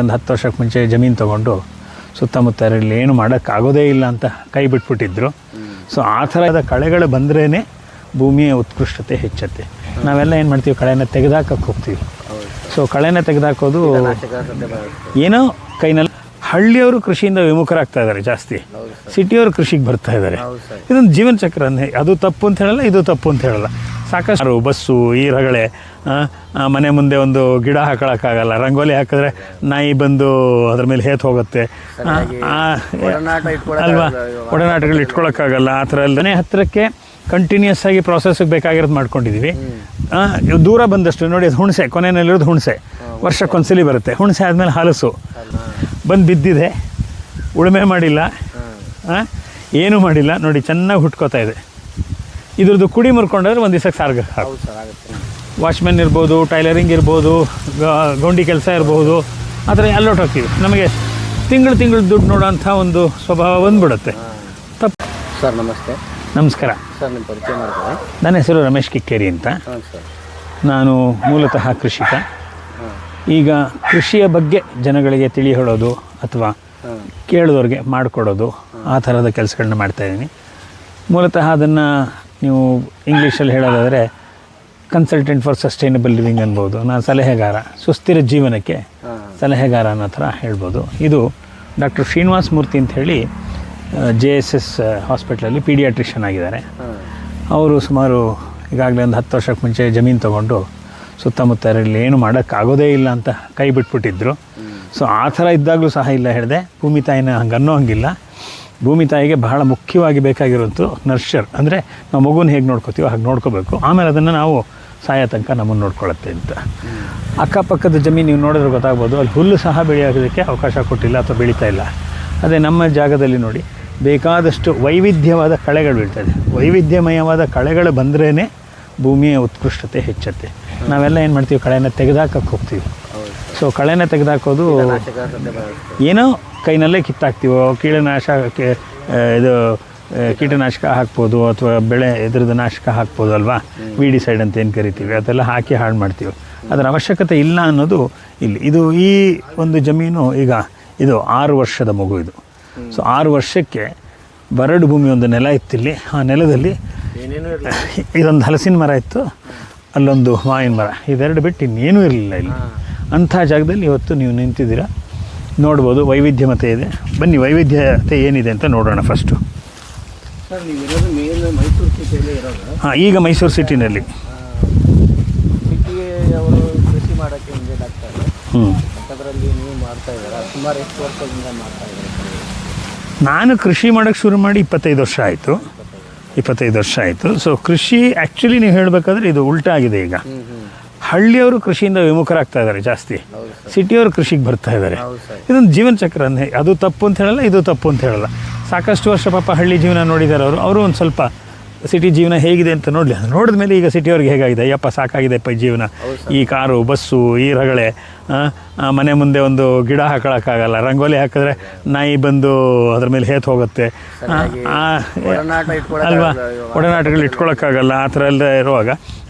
ಒಂದು ಹತ್ತು ವರ್ಷಕ್ಕೆ ಮುಂಚೆ ಜಮೀನು ತೊಗೊಂಡು ಸುತ್ತಮುತ್ತ ಇಲ್ಲಿ ಏನು ಮಾಡೋಕ್ಕಾಗೋದೇ ಇಲ್ಲ ಅಂತ ಕೈ ಬಿಟ್ಬಿಟ್ಟಿದ್ರು. ಸೊ ಆ ಥರದ ಕಳೆಗಳು ಬಂದ್ರೇ ಭೂಮಿಯ ಉತ್ಕೃಷ್ಟತೆ ಹೆಚ್ಚುತ್ತೆ. ನಾವೆಲ್ಲ ಏನು ಮಾಡ್ತೀವಿ? ಕಳೆನ ತೆಗೆದಾಕಕ್ಕೆ ಹೋಗ್ತೀವಿ. ಸೊ ಕಳೆನ ತೆಗೆದಾಕೋದು ಏನೋ ಕೈನಲ್ಲಿ ಹಳ್ಳಿಯವರು ಕೃಷಿಯಿಂದ ವಿಮುಖರಾಗ್ತಾ ಇದ್ದಾರೆ ಜಾಸ್ತಿ. ಸಿಟಿಯವರು ಕೃಷಿಗೆ ಬರ್ತಾ ಇದ್ದಾರೆ. ಇದೊಂದು ಜೀವನ ಚಕ್ರ ಅದು ತಪ್ಪು ಅಂತ ಹೇಳಲ್ಲ ಇದು ತಪ್ಪು ಅಂತ ಹೇಳಲ್ಲ. ಸಾಕಷ್ಟು ಬಸ್ಸು ಈ ರಗಳೆ ಮನೆ ಮುಂದೆ ಒಂದು ಗಿಡ ಹಾಕೊಳಕ್ಕಾಗಲ್ಲ. ರಂಗೋಲಿ ಹಾಕಿದ್ರೆ ನಾಯಿ ಬಂದು ಅದ್ರ ಮೇಲೆ ಹೇತ್ ಹೋಗುತ್ತೆ. ಅಲ್ವಾ? ಒಡನಾಟಗಳು ಇಟ್ಕೊಳಕ್ಕಾಗಲ್ಲ. ಆ ಥರ ಎಲ್ಲ ಮನೆ ಹತ್ತಿರಕ್ಕೆ ಕಂಟಿನ್ಯೂಸ್ ಆಗಿ ಪ್ರಾಸೆಸ್ಗೆ ಬೇಕಾಗಿರೋದು ಮಾಡ್ಕೊಂಡಿದ್ದೀವಿ ದೂರ ಬಂದಷ್ಟು ನೋಡಿ ಅದು ಹುಣಸೆ ಕೊನೆಯಲ್ಲಿರೋದು ಹುಣಸೆ. ವರ್ಷಕ್ಕೊಂದ್ಸಲಿ ಬರುತ್ತೆ. ಹುಣಸೆ ಆದಮೇಲೆ ಹಲಸು. ಬಂದು ಬಿದ್ದಿದೆ. ಉಳುಮೆ ಮಾಡಿಲ್ಲ. ಏನೂ ಮಾಡಿಲ್ಲ. ನೋಡಿ ಚೆನ್ನಾಗಿ ಹುಟ್ಕೋತಾ ಇದೆ. ಇದ್ರದ್ದು ಕುಡಿ ಮುರ್ಕೊಂಡ್ರೆ ಒಂದು ದಿವಸಕ್ಕೆ ಸಾರ್ಗ ಆಗುತ್ತೆ. ವಾಚ್ಮೆನ್ ಇರ್ಬೋದು ಟೈಲರಿಂಗ್ ಇರ್ಬೋದು ಗೌಂಡಿ ಕೆಲಸ ಇರ್ಬೋದು ಆ ಥರ ಎಲ್ಲೋಟ್ ಹೋಗ್ತೀವಿ ನಮಗೆ ತಿಂಗಳು ತಿಂಗಳು ದುಡ್ಡು ನೋಡೋಂಥ ಒಂದು ಸ್ವಭಾವ ಬಂದ್ಬಿಡುತ್ತೆ. ತಪ್ಪು ಸರ್ ನಮಸ್ತೆ. ನಮಸ್ಕಾರ. ಸರ್ ನಿಮ್ಮ ಪರಿಚಯ ಮಾಡ್ತೀನಿ ನನ್ನ ಹೆಸರು ರಮೇಶ್ ಕಿಕ್ಕೇರಿ ಅಂತ. ಹಾಂ ಸರ್. ನಾನು ಮೂಲತಃ ಕೃಷಿಕ. ಈಗ ಕೃಷಿಯ ಬಗ್ಗೆ ಜನಗಳಿಗೆ ತಿಳಿ ಹೇಳೋದು ಅಥವಾ ಕೇಳಿದವ್ರಿಗೆ ಮಾಡಿಕೊಡೋದು ಆ ಥರದ ಕೆಲಸಗಳನ್ನ ಮಾಡ್ತಾಯಿದ್ದೀನಿ ಮೂಲತಃ ಅದನ್ನು ನೀವು ಇಂಗ್ಲೀಷಲ್ಲಿ ಹೇಳೋದಾದರೆ ಕನ್ಸಲ್ಟೆಂಟ್ ಫಾರ್ ಸಸ್ಟೈನಬಲ್ ಲಿವಿಂಗ್ ಅನ್ಬೋದು. ನಾನು ಸಲಹೆಗಾರ ಸುಸ್ಥಿರ ಜೀವನಕ್ಕೆ ಸಲಹೆಗಾರ ಅನ್ನೋ ಥರ ಹೇಳ್ಬೋದು. ಇದು ಡಾಕ್ಟರ್ ಶ್ರೀನಿವಾಸ್ ಮೂರ್ತಿ ಅಂತ ಹೇಳಿ ಜೆ ಎಸ್ ಎಸ್ ಹಾಸ್ಪಿಟ್ಲಲ್ಲಿ ಪೀಡಿಯಾಟ್ರಿಷನ್ ಆಗಿದ್ದಾರೆ. ಅವರು ಸುಮಾರು ಈಗಾಗಲೇ ಒಂದು ಹತ್ತು ವರ್ಷಕ್ಕೆ ಮುಂಚೆ ಜಮೀನು ತೊಗೊಂಡು ಸುತ್ತಮುತ್ತ ಇರಲಿ ಏನು ಮಾಡೋಕ್ಕಾಗೋದೇ ಇಲ್ಲ ಅಂತ ಕೈ ಬಿಟ್ಬಿಟ್ಟಿದ್ರು. ಸೊ ಆ ಥರ ಇದ್ದಾಗಲೂ ಸಹ ಇಲ್ಲ ಹೇಳಿದೆ. ಭೂಮಿ ತಾಯಿನ ಹಂಗೆ ಅನ್ನೋ ಹಂಗಿಲ್ಲ. ಭೂಮಿ ತಾಯಿಗೆ ಬಹಳ ಮುಖ್ಯವಾಗಿ ಬೇಕಾಗಿರೋದು ನರ್ಷರ್. ಅಂದರೆ ನಾವು ಮಗುನ ಹೇಗೆ ನೋಡ್ಕೋತೀವೋ ಹಾಗೆ ನೋಡ್ಕೋಬೇಕು. ಆಮೇಲೆ ಅದನ್ನು ನಾವು ಸಾಯೋ ತನಕ ನಮ್ಮನ್ನು ನೋಡ್ಕೊಳ್ಳುತ್ತೆ ಅಂತ. ಅಕ್ಕಪಕ್ಕದ ಜಮೀನು ನೀವು ನೋಡಿದ್ರೆ ಗೊತ್ತಾಗ್ಬೋದು. ಅಲ್ಲಿ ಹುಲ್ಲು ಸಹ ಬೆಳೆಯೋದಕ್ಕೆ ಅವಕಾಶ ಕೊಟ್ಟಿಲ್ಲ ಅಥವಾ ಬೆಳೀತಾ ಇಲ್ಲ. ಅದೇ ನಮ್ಮ ಜಾಗದಲ್ಲಿ ನೋಡಿ ಬೇಕಾದಷ್ಟು ವೈವಿಧ್ಯವಾದ ಕಳೆಗಳು ಬೀಳ್ತದೆ. ವೈವಿಧ್ಯಮಯವಾದ ಕಳೆಗಳು ಬಂದ್ರೇ ಭೂಮಿಯ ಉತ್ಕೃಷ್ಟತೆ ಹೆಚ್ಚುತ್ತೆ. ನಾವೆಲ್ಲ ಏನು ಮಾಡ್ತೀವಿ ಕಳೆನ ತೆಗೆದಾಕಕ್ಕೆ ಹೋಗ್ತೀವಿ. ಸೊ ಕಳೆನ ತೆಗೆದಾಕೋದು ಏನೋ ಕೈನಲ್ಲೇ ಕಿತ್ತಾಕ್ತೀವೋ ಕೀಟನಾಶಕಕ್ಕೆ ಇದು ಕೀಟನಾಶಕ ಹಾಕ್ಬೋದು ಅಥವಾ ಬೆಳೆ ಇದ್ರದ್ದು ನಾಶಕ ಹಾಕ್ಬೋದು ಅಲ್ವಾ? ವೀಡಿಸೈಡ್ ಅಂತ ಏನು ಕರಿತೀವಿ ಅದೆಲ್ಲ ಹಾಕಿ ಹಾಳು ಮಾಡ್ತೀವಿ. ಅದರ ಅವಶ್ಯಕತೆ ಇಲ್ಲ ಅನ್ನೋದು ಇಲ್ಲಿ. ಇದು ಈ ಒಂದು ಜಮೀನು ಈಗ ಇದು ಆರು ವರ್ಷದ ಮಗು ಇದು. ಸೊ ಆರು ವರ್ಷಕ್ಕೆ ಬರಡು ಭೂಮಿ ಒಂದು ನೆಲ ಇತ್ತಿಲ್ಲಿ ಆ ನೆಲದಲ್ಲಿ ಇದೊಂದು ಹಲಸಿನ ಮರ ಇತ್ತು. ಅಲ್ಲೊಂದು ಮಾವಿನ ಮರ. ಇದೆರಡು ಬಿಟ್ಟು ಇನ್ನೇನೂ ಇರಲಿಲ್ಲ ಇಲ್ಲಿ. ಅಂಥ ಜಾಗದಲ್ಲಿ ಇವತ್ತು ನೀವು ನಿಂತಿದ್ದೀರಾ? ನೋಡ್ಬೋದು ವೈವಿಧ್ಯಮತೆ ಇದೆ. ಬನ್ನಿ ವೈವಿಧ್ಯತೆ ಏನಿದೆ ಅಂತ ನೋಡೋಣ ಫಸ್ಟು ಸರ್ ನೀವು ಇರೋದು ಮೇನ್ ಮೈಸೂರು ಸಿಟಿಯಲ್ಲಿ ಇರೋದು? ಹಾಂ ಈಗ ಮೈಸೂರು ಸಿಟಿನಲ್ಲಿ ಸಿಟಿಗೆ ಅವರು ಕೃಷಿ ಮಾಡೋಕ್ಕೆ ಹಿಂಗೆ ಆಗ್ತಾರೆ ಹ್ಞೂ ಅದರಲ್ಲಿ ನೀವು ಮಾಡ್ತಾ ಇದ್ದೀರಾ? ಸುಮಾರು ಎಷ್ಟು ವರ್ಷದಿಂದ ಮಾಡ್ತಾ ಇದ್ದೀರಾ? ನಾನು ಕೃಷಿ ಮಾಡೋಕ್ಕೆ ಶುರು ಮಾಡಿ ಇಪ್ಪತ್ತೈದು ವರ್ಷ ಆಯಿತು. ಇಪ್ಪತ್ತೈದು. ವರ್ಷ ಆಯಿತು. ಸೊ ಕೃಷಿ ಆ್ಯಕ್ಚುಲಿ ನೀವು ಹೇಳಬೇಕಾದ್ರೆ ಇದು ಉಲ್ಟಾ ಆಗಿದೆ ಈಗ. ಹಳ್ಳಿಯವರು ಕೃಷಿಯಿಂದ ವಿಮುಖರಾಗ್ತಾ ಇದ್ದಾರೆ ಜಾಸ್ತಿ. ಸಿಟಿಯವರು ಕೃಷಿಗೆ ಬರ್ತಾ ಇದ್ದಾರೆ. ಇದೊಂದು ಜೀವನ ಚಕ್ರನೇ ಅದು ತಪ್ಪು ಅಂತ ಹೇಳಲ್ಲ ಇದು ತಪ್ಪು ಅಂತ ಹೇಳಲ್ಲ. ಸಾಕಷ್ಟು ವರ್ಷ ಪಾಪ ಹಳ್ಳಿ ಜೀವನ ನೋಡಿದ್ದಾರೆ ಅವರು. ಅವರು ಒಂದು ಸ್ವಲ್ಪ ಸಿಟಿ ಜೀವನ ಹೇಗಿದೆ ಅಂತ ನೋಡಲಿ. ಅದು ನೋಡಿದ ಮೇಲೆ ಈಗ ಸಿಟಿಯವ್ರಿಗೆ ಹೇಗಾಗಿದೆ? ಅಯ್ಯಪ್ಪ ಸಾಕಾಗಿದೆ ಈ ಜೀವನ. ಈ ಕಾರು ಬಸ್ಸು ಈ ರಗಳೆ ಮನೆ ಮುಂದೆ ಒಂದು ಗಿಡ ಹಾಕೊಳಕ್ಕಾಗಲ್ಲ. ರಂಗೋಲಿ ಹಾಕಿದ್ರೆ ನಾಯಿ ಬಂದು ಅದ್ರ ಮೇಲೆ ಹೇತ್ ಹೋಗುತ್ತೆ. ಅಲ್ವಾ. ಒಡನಾಟಗಳು ಇಟ್ಕೊಳಕ್ಕಾಗಲ್ಲ ಆ ಥರ ಎಲ್ಲ ಇರುವಾಗ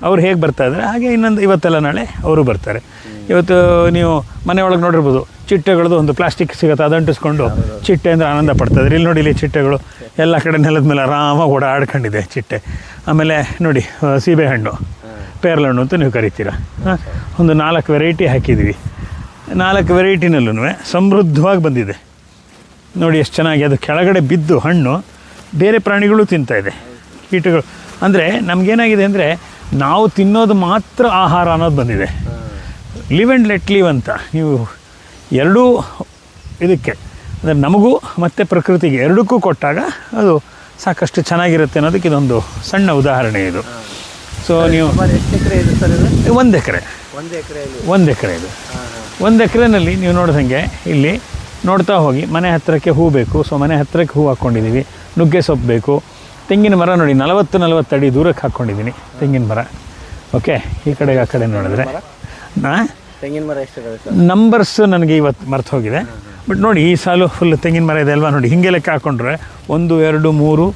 ಅವ್ರು ಹೇಗೆ ಬರ್ತಾ ಇದ್ದಾರೆ? ಹಾಗೆ ಇನ್ನೊಂದು ಇವತ್ತೆಲ್ಲ ನಾಳೆ ಅವರು ಬರ್ತಾರೆ. ಇವತ್ತು ನೀವು ಮನೆ ಒಳಗೆ ನೋಡಿರ್ಬೋದು, ಚಿಟ್ಟೆಗಳದ್ದು ಒಂದು ಪ್ಲಾಸ್ಟಿಕ್ ಸಿಗುತ್ತೆ, ಅದು ಅಂಟಿಸ್ಕೊಂಡು ಚಿಟ್ಟೆ ಅಂದರೆ ಆನಂದ ಪಡ್ತದೆ ಇಲ್ಲಿ ನೋಡಿ, ಇಲ್ಲಿ ಚಿಟ್ಟೆಗಳು ಎಲ್ಲ ಕಡೆ ನೆಲದ ಮೇಲೆ ಆರಾಮಾಗಿ ಓಡಾಡ್ಕೊಂಡಿದೆ ಚಿಟ್ಟೆ. ಆಮೇಲೆ ನೋಡಿ ಸೀಬೆಹಣ್ಣು ಪೇರ್ಲಣ್ಣು ಅಂತ ನೀವು ಕರಿತೀರ? ಹಾಂ ಒಂದು ನಾಲ್ಕು ವೆರೈಟಿ ಹಾಕಿದ್ದೀವಿ ನಾಲ್ಕು ವೆರೈಟಿನಲ್ಲೂ ಸಮೃದ್ಧವಾಗಿ ಬಂದಿದೆ. ನೋಡಿ, ಎಷ್ಟು ಚೆನ್ನಾಗಿ ಅದು ಕೆಳಗಡೆ ಬಿದ್ದು ಹಣ್ಣು, ಬೇರೆ ಪ್ರಾಣಿಗಳು ತಿಂತಾಯಿದೆ ಕೀಟಗಳು. ಅಂದರೆ ನಮಗೇನಾಗಿದೆ ಅಂದರೆ, ನಾವು ತಿನ್ನೋದು ಮಾತ್ರ ಆಹಾರ ಅನ್ನೋದು ಬಂದಿದೆ. ಲಿವ್ ಆ್ಯಂಡ್ ಲೆಟ್ ಲಿವ್ ಅಂತ. ನೀವು ಎರಡೂ ಇದಕ್ಕೆ. ಅಂದರೆ ನಮಗೂ ಮತ್ತು ಪ್ರಕೃತಿಗೆ ಎರಡಕ್ಕೂ ಕೊಟ್ಟಾಗ ಅದು ಸಾಕಷ್ಟು ಚೆನ್ನಾಗಿರುತ್ತೆ ಅನ್ನೋದಕ್ಕೆ ಇದೊಂದು ಸಣ್ಣ ಉದಾಹರಣೆ ಇದು. ಸೊ ನೀವು ಒಂದು ಎಕರೆ. ಒಂದು ಎಕರೆ ಇದು. ಒಂದು ಎಕರೆನಲ್ಲಿ ನೀವು ನೋಡಿದಂಗೆ ಇಲ್ಲಿ ನೋಡ್ತಾ ಹೋಗಿ ಮನೆ ಹತ್ತಿರಕ್ಕೆ ಹೂ ಬೇಕು. ಸೊ ಮನೆ ಹತ್ತಿರಕ್ಕೆ ಹೂ ಹಾಕ್ಕೊಂಡಿದ್ದೀವಿ ನುಗ್ಗೆ ಸೊಪ್ಪು ಬೇಕು. ತೆಂಗಿನ ಮರ ನೋಡಿ ನಲವತ್ತು ನಲವತ್ತು ಅಡಿ ದೂರಕ್ಕೆ ಹಾಕ್ಕೊಂಡಿದ್ದೀನಿ ತೆಂಗಿನ ಮರ. ಓಕೆ ಈ ಕಡೆಗೆ ಆ ಕಡೆ ನೋಡಿದ್ರೆ. ನಾ ತೆಂಗಿನ ಮರ ಎಷ್ಟಿದಾವೆ ಸರ್? ನಂಬರ್ಸ್ ನನಗೆ ಇವತ್ತು ಮರ್ತು ಹೋಗಿದೆ. ಬಟ್ ನೋಡಿ ಈ ಸಾಲು ಫುಲ್ ತೆಂಗಿನ ಮರ ಇದೆ ಅಲ್ವಾ ನೋಡಿ. ಹಿಂಗೆ ಲೆಕ್ಕ ಹಾಕೊಂಡ್ರೆ ಒಂದು ಎರಡು ಮೂರು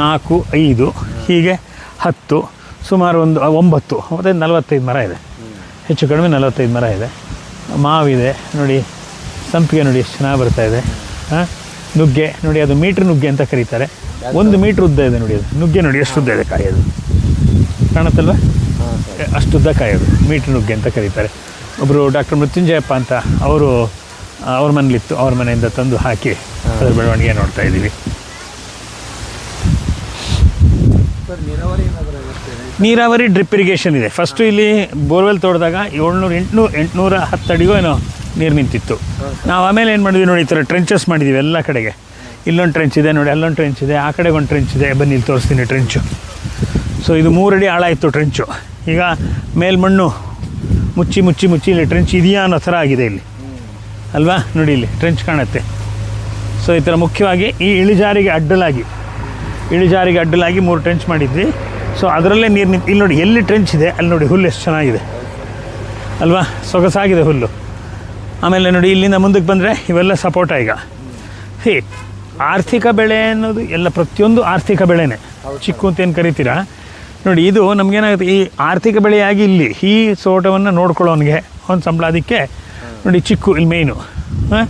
ನಾಲ್ಕು ಐದು ಹೀಗೆ ಹತ್ತು ಸುಮಾರು ಒಂದು ಒಂಬತ್ತು ಮತ್ತು ನಲವತ್ತೈದು ಮರ ಇದೆ. ಹೆಚ್ಚು ಕಡಿಮೆ ನಲವತ್ತೈದು ಮರ ಇದೆ. ಮಾವಿದೆ ನೋಡಿ ಸಂಪಿಗೆ ನೋಡಿ ಎಷ್ಟು ಚೆನ್ನಾಗಿ ಬರ್ತಾ ಇದೆ. ಹಾಂ ನುಗ್ಗೆ ನೋಡಿ ಅದು ಮೀಟ್ರ್ ನುಗ್ಗೆ ಅಂತ ಕರೀತಾರೆ. ಒಂದು ಮೀಟ್ರ್ ಉದ್ದ ಇದೆ ನೋಡಿ ಅದು. ನುಗ್ಗೆ ನೋಡಿ ಎಷ್ಟು ಉದ್ದ ಇದೆ ಕಾಯೋದು. ಕಾಣುತ್ತಲ್ವ? ಹಾಂ ಸರ್. ಅಷ್ಟು ಉದ್ದ ಕಾಯಿ ಅದು ಮೀಟ್ರ್ ನುಗ್ಗೆ ಅಂತ ಕರೀತಾರೆ. ಒಬ್ಬರು ಡಾಕ್ಟರ್ ಮೃತ್ಯುಂಜಯಪ್ಪ ಅಂತ ಅವರು ಅವ್ರ ಮನೇಲಿತ್ತು ಅವ್ರ ಮನೆಯಿಂದ ತಂದು ಹಾಕಿ ಅದರ ಬೆಳವಣಿಗೆ ನೋಡ್ತಾ ಇದ್ದೀವಿ. ನೀರಾವರಿ ಡ್ರಿಪ್ ಇರಿಗೇಷನ್ ಇದೆ. ಫಸ್ಟು ಇಲ್ಲಿ ಬೋರ್ವೆಲ್ ತೋಡಿದಾಗ ಏಳ್ನೂರು ಎಂಟುನೂರು ಎಂಟುನೂರ ಹತ್ತು ಅಡಿಗೂ ಏನೋ ನೀರು ನಿಂತಿತ್ತು. ನಾವು ಆಮೇಲೆ ಏನು ಮಾಡಿದ್ವಿ ನೋಡಿ ಈ ಥರ ಟ್ರೆಂಚಸ್ ಮಾಡಿದ್ದೀವಿ ಎಲ್ಲ ಕಡೆಗೆ. ಇಲ್ಲೊಂದು ಟ್ರೆಂಚ್ ಇದೆ ನೋಡಿ ಅಲ್ಲೊಂದು ಟ್ರೆಂಚ್ ಇದೆ ಆ ಕಡೆಗೆ ಒಂದು ಟ್ರೆಂಚ್ ಇದೆ. ಬನ್ನಿ ಇಲ್ಲಿ ತೋರಿಸ್ತೀನಿ ಟ್ರೆಂಚು ಸೊ ಇದು ಮೂರಡಿ ಆಳ ಇತ್ತು ಟ್ರೆಂಚು ಈಗ ಮೇಲ್ಮಣ್ಣು ಮುಚ್ಚಿ ಮುಚ್ಚಿ ಮುಚ್ಚಿ ಇಲ್ಲಿ ಟ್ರೆಂಚ್ ಇದೆಯಾ ಅನ್ನೋ ಥರ ಆಗಿದೆ ಇಲ್ಲಿ. ಅಲ್ವಾ? ನೋಡಿ ಇಲ್ಲಿ ಟ್ರೆಂಚ್ ಕಾಣುತ್ತೆ. ಸೊ ಈ ಥರ ಮುಖ್ಯವಾಗಿ ಈ ಇಳಿಜಾರಿಗೆ ಅಡ್ಡಲಾಗಿ ಇಳಿಜಾರಿಗೆ ಅಡ್ಡಲಾಗಿ ಮೂರು ಟ್ರೆಂಚ್ ಮಾಡಿದ್ವಿ. ಸೊ ಅದರಲ್ಲೇ ನೀರು ನಿಂತು ಇಲ್ಲಿ ನೋಡಿ ಎಲ್ಲಿ ಟ್ರೆಂಚ್ ಇದೆ ಅಲ್ಲಿ ನೋಡಿ ಹುಲ್ಲು ಎಷ್ಟು ಚೆನ್ನಾಗಿದೆ. ಅಲ್ವಾ? ಸೊಗಸಾಗಿದೆ ಹುಲ್ಲು. ಆಮೇಲೆ ನೋಡಿ ಇಲ್ಲಿಂದ ಮುಂದಕ್ಕೆ ಬಂದರೆ ಇವೆಲ್ಲ ಸಪೋರ್ಟ ಈಗ. ಹೇ ಆರ್ಥಿಕ ಬೆಳೆ ಅನ್ನೋದು ಎಲ್ಲ ಪ್ರತಿಯೊಂದು ಆರ್ಥಿಕ ಬೆಳೆನೇ. ಚಿಕ್ಕು ಅಂತ ಏನು ಕರಿತೀರಾ? ನೋಡಿ, ಇದು ನಮಗೇನಾಗುತ್ತೆ, ಈ ಆರ್ಥಿಕ ಬೆಳೆಯಾಗಿ ಇಲ್ಲಿ ಈ ಸೋಟವನ್ನು ನೋಡ್ಕೊಳ್ಳೋನಿಗೆ ಒಂದು ಸಂಬಳ ಅದಕ್ಕೆ, ನೋಡಿ, ಚಿಕ್ಕು, ಇಲ್ಲಿ ಮೇಯ್ನು ಹಾಂ?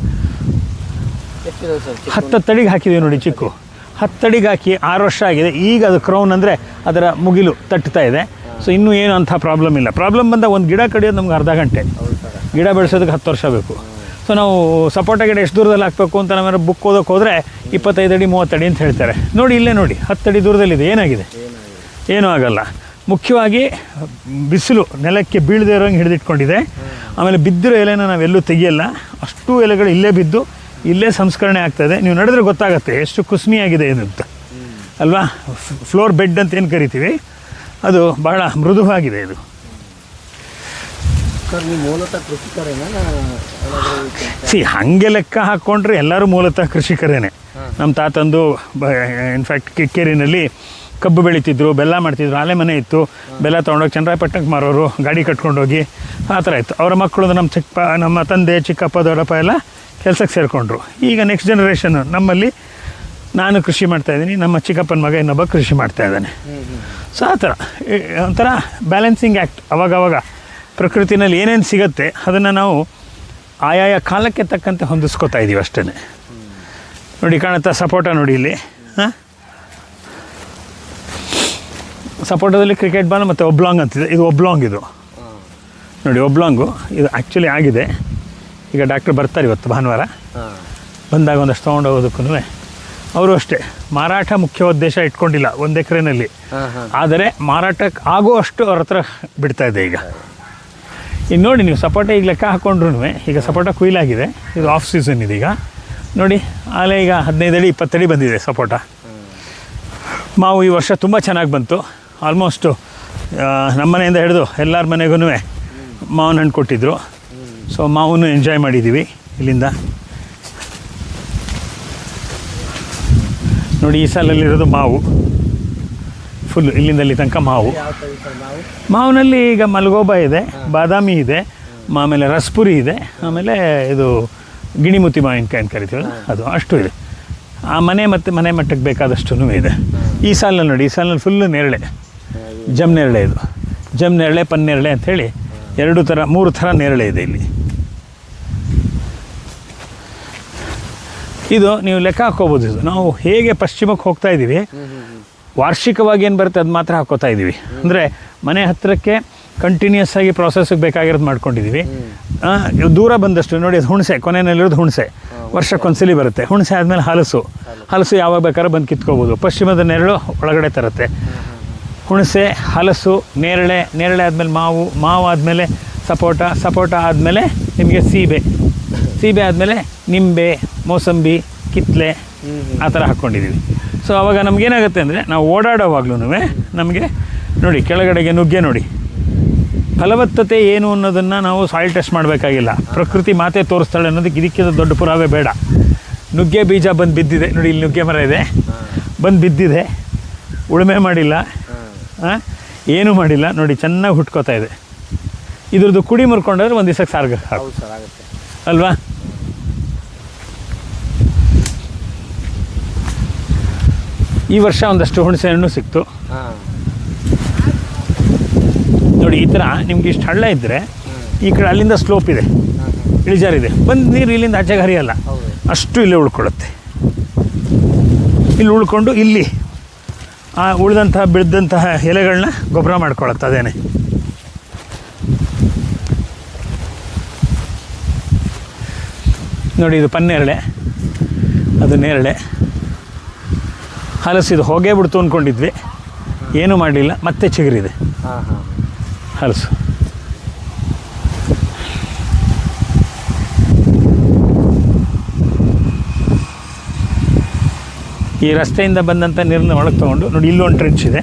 ಎಷ್ಟಿದೆ ಸರ್ ಚಿಕ್ಕ ಹತ್ತತ್ತಡಿಗೆ ಹಾಕಿದ್ದೀವಿ ನೋಡಿ ಚಿಕ್ಕು. ಹತ್ತಡಿಗೆ ಹಾಕಿ ಆರು ವರ್ಷ ಆಗಿದೆ. ಈಗ ಅದು ಕ್ರೌನ್ ಅಂದರೆ ಅದರ ಮುಗಿಲು ತಟ್ಟುತ್ತಾ ಇದೆ. ಸೊ ಇನ್ನೂ ಏನು ಅಂಥ ಪ್ರಾಬ್ಲಮ್ ಇಲ್ಲ. ಪ್ರಾಬ್ಲಮ್ ಬಂದಾಗ ಒಂದು ಗಿಡ ಕಡಿಯೋದು ನಮ್ಗೆ ಅರ್ಧ ಗಂಟೆ. ಗಿಡ ಬೆಳೆಸೋದಕ್ಕೆ ಹತ್ತು ವರ್ಷ ಬೇಕು. ಸೊ ನಾವು ಸಪೋಟ ಗಿಡ ಎಷ್ಟು ದೂರದಲ್ಲಿ ಹಾಕಬೇಕು ಅಂತ ನಮ್ಮ ಬುಕ್ ಓದೋಕೆ ಹೋದರೆ ಇಪ್ಪತ್ತೈದು ಅಡಿ ಮೂವತ್ತು ಅಡಿ ಅಂತ ಹೇಳ್ತಾರೆ. ನೋಡಿ, ಇಲ್ಲೇ ನೋಡಿ, ಹತ್ತಡಿ ದೂರದಲ್ಲಿದೆ. ಏನಾಗಿದೆ? ಏನೂ ಆಗಲ್ಲ. ಮುಖ್ಯವಾಗಿ ಬಿಸಿಲು ನೆಲಕ್ಕೆ ಬೀಳದೇ ಇರೋಂಗೆ ಹಿಡಿದಿಟ್ಕೊಂಡಿದೆ. ಆಮೇಲೆ ಬಿದ್ದಿರೋ ಎಲೆನ ನಾವೆಲ್ಲೂ ತೆಗಿಯಲ್ಲ. ಅಷ್ಟು ಎಲೆಗಳು ಇಲ್ಲೇ ಬಿದ್ದು ಇಲ್ಲೇ ಸಂಸ್ಕರಣೆ ಆಗ್ತದೆ ನೀವು ನಡೆದ್ರೆ ಗೊತ್ತಾಗುತ್ತೆ ಎಷ್ಟು ಕುಸ್ಮಿಯಾಗಿದೆ ಇದು ಅಂತ ಅಲ್ವಾ? ಫ್ಲೋರ್ ಬೆಡ್ ಅಂತ ಏನು ಕರಿತೀವಿ? ಅದು ಬಹಳ ಮೃದುವಾಗಿದೆ ಇದು. ಸರ್ ನೀವು ಮೂಲತಃ ಕೃಷಿಕರೇನಾ? ಸಿ ಹಾಗೆ ಲೆಕ್ಕ ಹಾಕ್ಕೊಂಡ್ರೆ ಎಲ್ಲರೂ ಮೂಲತಃ ಕೃಷಿಕರೇನೆ. ನಮ್ಮ ತಾತಂದು ಇನ್ಫ್ಯಾಕ್ಟ್ ಕಿಕ್ಕೇರಿನಲ್ಲಿ ಕಬ್ಬು ಬೆಳೀತಿದ್ರು, ಬೆಲ್ಲ ಮಾಡ್ತಿದ್ರು ಆಲೆ ಮನೆ ಇತ್ತು. ಬೆಲ್ಲ ತೊಗೊಂಡೋಗಿ ಚಂದ್ರಾಯಪಟ್ಟಣಕ್ಕೆ ಮಾರೋರು, ಗಾಡಿ ಕಟ್ಕೊಂಡೋಗಿ, ಆ ಥರ ಇತ್ತು. ಅವರ ಮಕ್ಕಳು ನಮ್ಮ ಚಿಕ್ಕಪ್ಪ ನಮ್ಮ ತಂದೆ, ಚಿಕ್ಕಪ್ಪ, ದೊಡ್ಡಪ್ಪ ಎಲ್ಲ ಕೆಲಸಕ್ಕೆ ಸೇರಿಕೊಂಡ್ರು. ಈಗ ನೆಕ್ಸ್ಟ್ ಜನ್ರೇಷನ್ ನಮ್ಮಲ್ಲಿ ನಾನು ಕೃಷಿ ಮಾಡ್ತಾಯಿದ್ದೀನಿ ನಮ್ಮ ಚಿಕ್ಕಪ್ಪನ ಮಗ ಇನ್ನೊಬ್ಬ ಕೃಷಿ ಮಾಡ್ತಾ ಇದ್ದಾನೆ. ಸೊ ಆ ಥರ. ಒಂಥರ ಬ್ಯಾಲೆನ್ಸಿಂಗ್ ಆ್ಯಕ್ಟ್ ಅವಾಗವಾಗ ಪ್ರಕೃತಿನಲ್ಲಿ ಏನೇನು ಸಿಗುತ್ತೆ ಅದನ್ನು ನಾವು ಆಯಾಯ ಕಾಲಕ್ಕೆ ತಕ್ಕಂತೆ ಹೊಂದಿಸ್ಕೋತಾ ಇದ್ದೀವಿ ಅಷ್ಟೇ ನೋಡಿ, ಕಾಣುತ್ತಾ, ಸಪೋಟ ನೋಡಿ ಇಲ್ಲಿ. ಹಾಂ? ಸಪೋಟದಲ್ಲಿ ಕ್ರಿಕೆಟ್ ಬಾಲ್ ಮತ್ತು ಒಬ್ಲಾಂಗ್ ಅಂತಿದೆ ಇದು. ಒಬ್ಲಾಂಗ್ ಇದು. ನೋಡಿ ಒಬ್ಲಾಂಗು. ಇದು ಆ್ಯಕ್ಚುಲಿ ಆಗಿದೆ. ಈಗ ಡಾಕ್ಟ್ರ್ ಬರ್ತಾರೆ ಇವತ್ತು ಭಾನುವಾರ. ಬಂದಾಗ ಒಂದಷ್ಟು ತೊಗೊಂಡೋಗೋದಕ್ಕೂ ಅವರು ಅಷ್ಟೇ. ಮಾರಾಟ ಮುಖ್ಯ ಉದ್ದೇಶ ಇಟ್ಕೊಂಡಿಲ್ಲ ಒಂದು ಎಕರೆನಲ್ಲಿ. ಆದರೆ ಮಾರಾಟಕ್ಕೆ ಆಗುವಷ್ಟು ಅವ್ರ ಹತ್ರ ಬಿಡ್ತಾ ಇದೆ ಈಗ. ಇನ್ನು ನೋಡಿ ನೀವು ಸಪೋಟ ಈಗ ಲೆಕ್ಕ ಹಾಕೊಂಡ್ರೂ ಈಗ ಸಪೋಟ ಕುಯ್ಲಾಗಿದೆ ಇದು ಆಫ್ ಸೀಸನ್ ಇದೀಗ ನೋಡಿ ಆಲೆ ಈಗ ಹದಿನೈದು ಅಡಿ ಇಪ್ಪತ್ತಡಿ ಬಂದಿದೆ ಸಪೋಟ ಮಾವು ಈ ವರ್ಷ ತುಂಬ ಚೆನ್ನಾಗಿ ಬಂತು. ಆಲ್ಮೋಸ್ಟು ನಮ್ಮ ಮನೆಯಿಂದ ಹಿಡಿದು ಎಲ್ಲರ ಮನೆಗೂ ಮಾವಿನ ಹಣ್ಣು ಕೊಟ್ಟಿದ್ದರು ಸೊ ಮಾವನ್ನು ಎಂಜಾಯ್ ಮಾಡಿದ್ದೀವಿ ಇಲ್ಲಿಂದ. ನೋಡಿ, ಈ ಸಾಲಲ್ಲಿರೋದು ಮಾವು. ಫುಲ್ ಇಲ್ಲಿಂದ ಅಲ್ಲಿ ತನಕ ಮಾವು. ಮಾವಿನಲ್ಲಿ ಈಗ ಮಲ್ಗೋಬಾ ಇದೆ, ಬಾದಾಮಿ ಇದೆ, ಆಮೇಲೆ ರಸ್ಪುರಿ ಇದೆ, ಆಮೇಲೆ ಇದು ಗಿಣಿಮುತಿ ಮಾವಿನಕಾಯಿ ಅಂತ ಕರಿತೀವಲ್ಲ, ಅದು ಅಷ್ಟು ಇದೆ. ಆ ಮನೆ ಮತ್ತು ಮನೆ ಮಟ್ಟಕ್ಕೆ ಬೇಕಾದಷ್ಟು ಇದೆ. ಈ ಸಾಲಲ್ಲಿ ನೋಡಿ, ಈ ಸಾಲಲ್ಲಿ ಫುಲ್ಲು ನೇರಳೆ. ಜಮ್ ನೇರಳೆ ಇದು. ಜಮ್ ನೇರಳೆ ಪನ್ನೇರಳೆ ಅಂಥೇಳಿ ಎರಡು ಥರ, ಮೂರು ಥರ ನೇರಳೆ ಇದೆ ಇಲ್ಲಿ. ಇದು ನೀವು ಲೆಕ್ಕ ಹಾಕೋಬೋದು ಇದು. ನಾವು ಹೇಗೆ ಪಶ್ಚಿಮಕ್ಕೆ ಹೋಗ್ತಾ ಇದ್ದೀವಿ, ವಾರ್ಷಿಕವಾಗಿ ಏನು ಬರುತ್ತೆ ಅದು ಮಾತ್ರ ಹಾಕೋತಾ ಇದ್ದೀವಿ. ಅಂದರೆ ಮನೆ ಹತ್ತಿರಕ್ಕೆ ಕಂಟಿನ್ಯೂಸ್ ಆಗಿ ಪ್ರಾಸೆಸ್ಗೆ ಬೇಕಾಗಿರೋದು ಮಾಡ್ಕೊಂಡಿದ್ದೀವಿ. ದೂರ ಬಂದಷ್ಟು, ನೋಡಿ ಅದು ಹುಣಸೆ, ಕೊನೆಯಲ್ಲಿರೋದು ಹುಣಸೆ. ವರ್ಷಕ್ಕೊಂದ್ಸಲಿ ಬರುತ್ತೆ. ಹುಣಸೆ ಆದಮೇಲೆ ಹಲಸು. ಹಲಸು ಯಾವಾಗ ಬೇಕಾದ್ರೂ ಬಂದು ಕಿತ್ಕೋಬೋದು. ಪಶ್ಚಿಮದ ನೆರಳು ಒಳಗಡೆ ತರುತ್ತೆ. ಹುಣಸೆ, ಹಲಸು, ನೇರಳೆ ನೇರಳೆ ಆದಮೇಲೆ ಮಾವು ಮಾವು ಆದಮೇಲೆ ಸಪೋಟ ಸಪೋಟ ಆದಮೇಲೆ ನಿಮಗೆ ಸೀಬೆ. ಸೀಬೆ ಆದಮೇಲೆ ನಿಂಬೆ, ಮೋಸಂಬಿ, ಕಿತ್ಲೆ ಆ ಥರ ಹಾಕ್ಕೊಂಡಿದ್ದೀವಿ ಸೊ ಅವಾಗ ನಮಗೇನಾಗುತ್ತೆ ಅಂದರೆ ನಾವು ಓಡಾಡೋವಾಗ್ಲೂ ನಮಗೆ ನೋಡಿ, ಕೆಳಗಡೆಗೆ ನುಗ್ಗೆ ನೋಡಿ. ಫಲವತ್ತತೆ ಏನು ಅನ್ನೋದನ್ನು ನಾವು ಸಾಯಿಲ್ ಟೆಸ್ಟ್ ಮಾಡಬೇಕಾಗಿಲ್ಲ. ಪ್ರಕೃತಿ ಮಾತೆ ತೋರಿಸ್ತಾಳೆ ಅನ್ನೋದಕ್ಕೆ ಇದಕ್ಕಿಂತ ದೊಡ್ಡ ಪುರಾವೆ ಬೇಡ. ನುಗ್ಗೆ ಬೀಜ ಬಂದು ಬಿದ್ದಿದೆ ನೋಡಿ, ಇಲ್ಲಿ ನುಗ್ಗೆ ಮರ ಇದೆ. ಬಂದು ಬಿದ್ದಿದೆ ಉಳುಮೆ ಮಾಡಿಲ್ಲ. ಏನೂ ಮಾಡಿಲ್ಲ. ನೋಡಿ ಚೆನ್ನಾಗಿ ಹುಟ್ಕೋತಾ ಇದೆ. ಇದ್ರದ್ದು ಕುಡಿ ಮುರ್ಕೊಂಡ್ರೆ ಒಂದು ದಿವಸಕ್ಕೆ ಸಾರ್ಗ ಆಗುತ್ತೆ. ಅಲ್ವಾ? ಈ ವರ್ಷ ಒಂದಷ್ಟು ಹುಣಸೆ ಹಣ್ಣು ಸಿಕ್ತು ನೋಡಿ ಈ ಥರ ನಿಮ್ಗೆ ಇಷ್ಟು ಹಳ್ಳ ಇದ್ದರೆ ಈ ಕಡೆ ಅಲ್ಲಿಂದ ಸ್ಲೋಪ್ ಇದೆ. ಇಳಿಜಾರಿದೆ. ಬಂದು ನೀರು ಇಲ್ಲಿಂದ ಆಚೆಗೆ ಹರಿಯಲ್ಲ. ಅಷ್ಟು ಇಲ್ಲೇ ಉಳ್ಕೊಳ್ಳುತ್ತೆ. ಇಲ್ಲಿ ಉಳ್ಕೊಂಡು ಇಲ್ಲಿ ಆ ಉಳಿದಂತಹ ಬಿದ್ದಂತಹ ಎಲೆಗಳನ್ನ ಗೊಬ್ಬರ ಮಾಡ್ಕೊಳತ್ತೆ ಅದೇನೆ ನೋಡಿ ಇದು ಪನ್ನೇರಳೆ ಅದು ನೇರಳೆ. ಹಲಸು ಇದು ಹೋಗೇ ಬಿಡ್ತು ಅಂದ್ಕೊಂಡಿದ್ವಿ ಏನೂ ಮಾಡಲಿಲ್ಲ ಮತ್ತೆ ಚಿಗುರಿದೆ. ಹಾಂ ಹಾಂ. ಹಲಸು. ಈ ರಸ್ತೆಯಿಂದ ಬಂದಂಥ ನೀರನ್ನು ಒಳಗೆ ತೊಗೊಂಡು ನೋಡಿ ಇಲ್ಲೊಂದು ಟ್ರೆಂಚ್ ಇದೆ.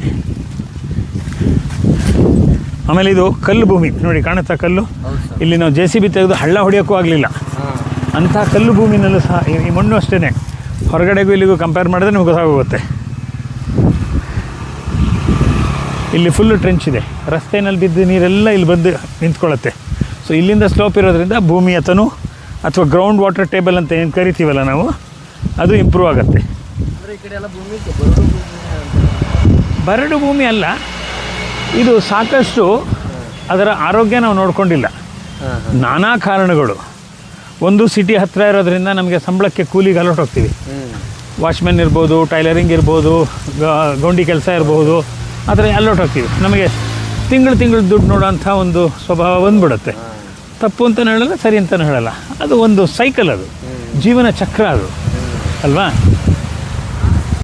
ಆಮೇಲೆ ಇದು ಕಲ್ಲು ಭೂಮಿ. ನೋಡಿ ಕಾಣುತ್ತಾ ಕಲ್ಲು? ಇಲ್ಲಿ ನಾವು ಜೆ ಸಿ ಬಿ ತೆಗೆದು ಹಳ್ಳ ಹೊಡೆಯೋಕ್ಕೂ ಆಗಲಿಲ್ಲ. ಅಂತಹ ಅಂಥ ಕಲ್ಲು ಭೂಮಿನಲ್ಲೂ ಸಹ ಈ ಮಣ್ಣು ಅಷ್ಟೇ ಹೊರಗಡೆಗೂ ಇಲ್ಲಿಗೂ ಕಂಪೇರ್ ಮಾಡಿದ್ರೆ ನಿಮ್ಗೆ ಗೊತ್ತಾಗೋಗುತ್ತೆ. ಇಲ್ಲಿ ಫುಲ್ಲು ಟ್ರೆಂಚ್ ಇದೆ. ರಸ್ತೆಯಲ್ಲಿ ಬಿದ್ದ ನೀರೆಲ್ಲ ಇಲ್ಲಿ ಬಂದು ನಿಂತ್ಕೊಳ್ಳುತ್ತೆ. ಸೊ ಇಲ್ಲಿಂದ ಸ್ಲೋಪ್ ಇರೋದ್ರಿಂದ ಭೂಮಿ ಅಥನು ಅಥವಾ ಗ್ರೌಂಡ್ ವಾಟರ್ ಟೇಬಲ್ ಅಂತ ಏನು ಕರಿತೀವಲ್ಲ ನಾವು ಅದು ಇಂಪ್ರೂವ್ ಆಗುತ್ತೆ. ಅಂದರೆ ಈ ಕಡೆ ಎಲ್ಲ ಭೂಮಿ ಬರಡು ಭೂಮಿ ಬರಡು ಭೂಮಿ ಅಲ್ಲ ಇದು ಸಾಕಷ್ಟು ಅದರ ಆರೋಗ್ಯ ನಾವು ನೋಡ್ಕೊಂಡಿಲ್ಲ. ನಾನಾ ಕಾರಣಗಳು. ಒಂದು ಸಿಟಿ ಹತ್ತಿರ ಇರೋದ್ರಿಂದ ನಮಗೆ ಸಂಬಳಕ್ಕೆ ಕೂಲಿಗೆ ಅಲೋಟ್ ಹೋಗ್ತೀವಿ. ವಾಚ್ಮ್ಯಾನ್ ವಾಚ್ಮೆನ್ ಇರ್ಬೋದು ಟೈಲರಿಂಗ್ ಇರ್ಬೋದು ಗೊಂಡಿ ಗೌಂಡಿ ಕೆಲಸ ಇರ್ಬೋದು ಆ ಥರ ಅಲೋಟ್ ಹೋಗ್ತೀವಿ. ನಮಗೆ ತಿಂಗಳು ತಿಂಗಳು ದುಡ್ಡು ನೋಡೋಂಥ ಒಂದು ಸ್ವಭಾವ ಬಂದ್ಬಿಡುತ್ತೆ. ತಪ್ಪು ಅಂತಲೂ ಹೇಳಲ್ಲ ಸರಿ ಅಂತಲೂ ಹೇಳಲ್ಲ. ಅದು ಒಂದು ಸೈಕಲ್ ಅದು. ಜೀವನ ಚಕ್ರ ಅದು. ಅಲ್ವಾ?